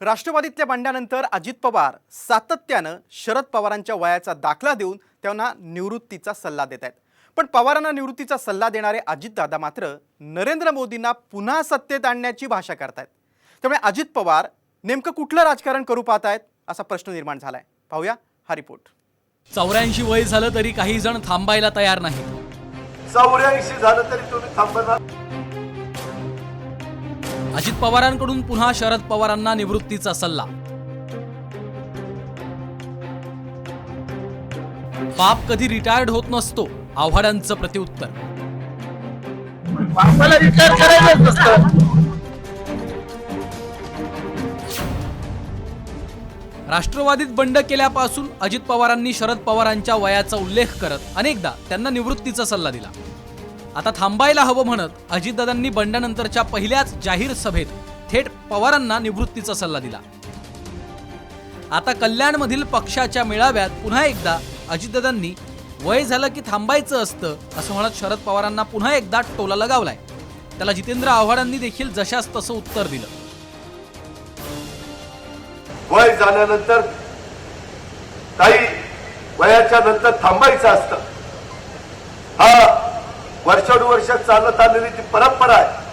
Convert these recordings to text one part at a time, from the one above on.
राष्ट्रवादीतल्या बंड्यानंतर अजित पवार सातत्यानं शरद पवारांच्या वयाचा दाखला देऊन त्यांना निवृत्तीचा सल्ला देत आहेत. पण पवारांना निवृत्तीचा सल्ला देणारे अजितदादा मात्र नरेंद्र मोदींना पुन्हा सत्तेत आणण्याची भाषा करतायत. त्यामुळे अजित पवार नेमकं कुठलं राजकारण करू पाहतायत असा प्रश्न निर्माण झालाय. पाहूया हा रिपोर्ट. चौऱ्याऐंशी वय झालं तरी काही जण थांबायला तयार नाही चौऱ्याऐंशी झालं तरी तुम्ही थांबणार? अजित पवारांकडून पुन्हा शरद पवारांना निवृत्तीचा सल्ला. बाप कधी रिटायर्ड होत नसतो आव्हाडांचं प्रत्युत्तर. मला रिटायर करायचं नसतं. राष्ट्रवादीत बंड केल्यापासून अजित पवारांनी शरद पवारांच्या वयाचा उल्लेख करत अनेकदा त्यांना निवृत्तीचा सल्ला दिला. आता थांबायला हवं म्हणत अजितदादांनी बंडानंतरच्या पहिल्याच जाहीर सभेत थेट पवारांना निवृत्तीचा सल्ला दिला. आता कल्याणमधील पक्षाच्या मेळाव्यात पुन्हा एकदा अजितदादांनी वय झालं की थांबायचं असतं असं म्हणत शरद पवारांना पुन्हा एकदा टोला लगावलाय त्याला जितेंद्र आव्हाडांनी देखील जशास तसं उत्तर दिलं. वय झाल्यानंतर काही वयाच्या नंतर थांबायचं असतं. हा वर्षानुवर्ष चालत आलेली ती परंपरा आहे.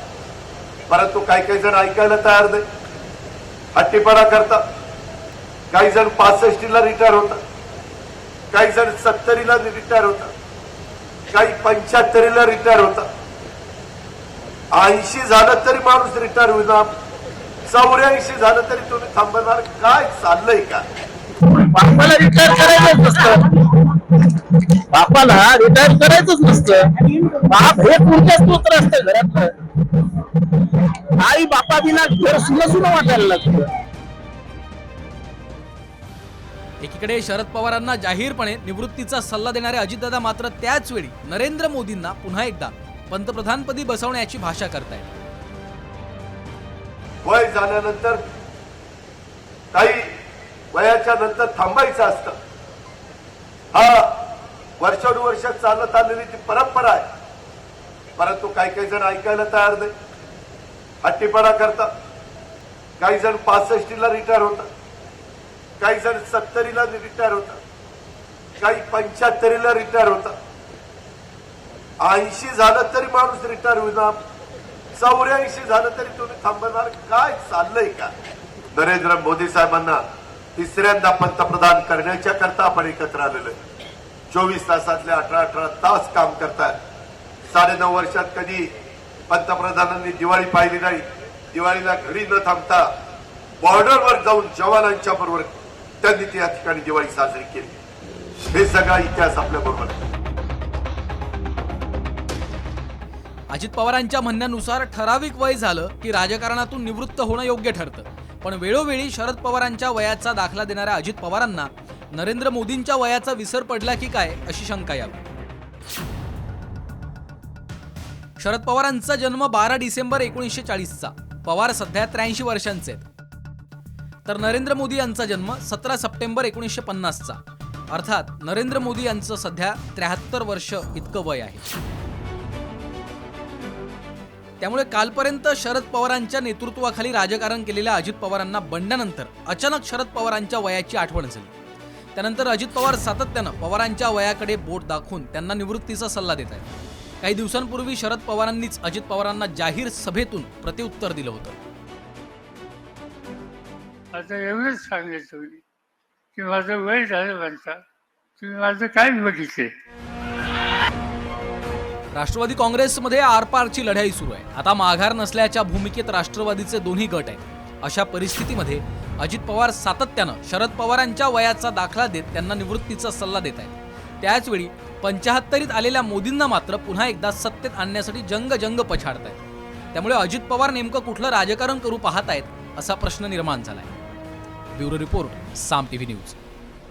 परंतु काही काही जण ऐकायला तयार नाही. हट्टीपणा करतात. काही जण पासष्टीला रिटायर होतात. काही जण सत्तरीला रिटायर होतात. काही पंच्याहत्तरीला रिटायर होतात. ऐंशी झालं तरी माणूस रिटायर होणार चौऱ्याऐंशी झालं तरी तुम्ही थांबणार. काय चाललंय का? बापाला रिटायर करायचंच नसतं. बापाला रिटायर करायचंच नसतं. बाप हे पुढच्या स्तोत्र असतं घरातलं. आई बापा बिना घर सुन सुन वाटायला लागतं. एकीकडे शरद पवारांना जाहीरपणे निवृत्तीचा सल्ला देणारे अजितदादा मात्र त्याच वेळी नरेंद्र मोदींना पुन्हा एकदा पंतप्रधानपदी बसवण्याची भाषा करतायत. वय झाल्यानंतर काही वयाच्या नंतर थांबायचं असतं. हा वर्षानुवर्ष चालत आलेली ती परंपरा आहे. परंतु काही काही जण ऐकायला तयार नाही. हट्टीपणा करतात. काही जण पासष्टीला रिटायर होतात. काही जण सत्तरीला रिटायर होतात. काही पंच्याहत्तरीला रिटायर होतात. ऐंशी झालं तरी माणूस रिटायर होणार चौऱ्याऐंशी झालं तरी तुम्ही थांबणार. काय चाललंय का? नरेंद्र मोदी साहेबांना तिसऱ्यांदा पंतप्रधान करण्याच्या करता आपण एकत्र आलेलो आहे. चोवीस तासातले अठरा अठरा तास काम करतायत साडेनऊ वर्षात कधी पंतप्रधानांनी दिवाळी पाहिली नाही. दिवाळीला घरी न थांबता बॉर्डरवर जाऊन जवानांच्या बरोबर त्यांनी त्या ठिकाणी दिवाळी साजरी केली. हे सगळा इतिहास आपल्या बरोबर अजित पवारांच्या म्हणण्यानुसार ठराविक वय झालं की राजकारणातून निवृत्त होणं योग्य ठरतं. पण वेळोवेळी शरद पवारांच्या वयाचा दाखला देणाऱ्या अजित पवारांना नरेंद्र मोदींच्या वयाचा विसर पडला की काय अशी शंका यावी. शरद पवारांचा जन्म बारा डिसेंबर एकोणीसशे चाळीसचा पवार सध्या त्र्याऐंशी वर्षांचे आहेत. तर नरेंद्र मोदी यांचा जन्म सतरा सप्टेंबर एकोणीसशे पन्नासचा. अर्थात नरेंद्र मोदी यांचं सध्या त्र्याहत्तर वर्ष इतकं वय आहे. त्यामुळे कालपर्यंत शरद पवारांच्या नेतृत्वाखाली राजकारण केलेल्या अजित पवारांना बंडानंतर अचानक शरद पवारांच्या वयाची आठवण झाली. त्यानंतर अजित पवार सातत्यानं पवारांच्या वयाकडे बोट दाखवून त्यांना निवृत्तीचा सल्ला देत आहेत. काही दिवसांपूर्वी शरद पवारांनीच अजित पवारांना जाहीर सभेतून प्रतिउत्तर दिलं होतं. आता एवढंच सांगायचं की माझं वय झालं म्हणता तुम्ही माझं काय बघितले? राष्ट्रवादी काँग्रेसमध्ये आरपारची लढाई सुरू आहे. आता माघार नसल्याच्या भूमिकेत राष्ट्रवादीचे दोन्ही गट आहेत. अशा परिस्थितीमध्ये अजित पवार सातत्यानं शरद पवारांच्या वयाचा दाखला देत त्यांना निवृत्तीचा सल्ला देत आहेत. त्याचवेळी पंचाहत्तरीत आलेल्या मोदींना मात्र पुन्हा एकदा सत्तेत आणण्यासाठी जंग जंग पछाडत आहेत. त्यामुळे अजित पवार नेमकं कुठलं राजकारण करू पाहत आहेत असा प्रश्न निर्माण झालाय. Bureau report Saam TV news.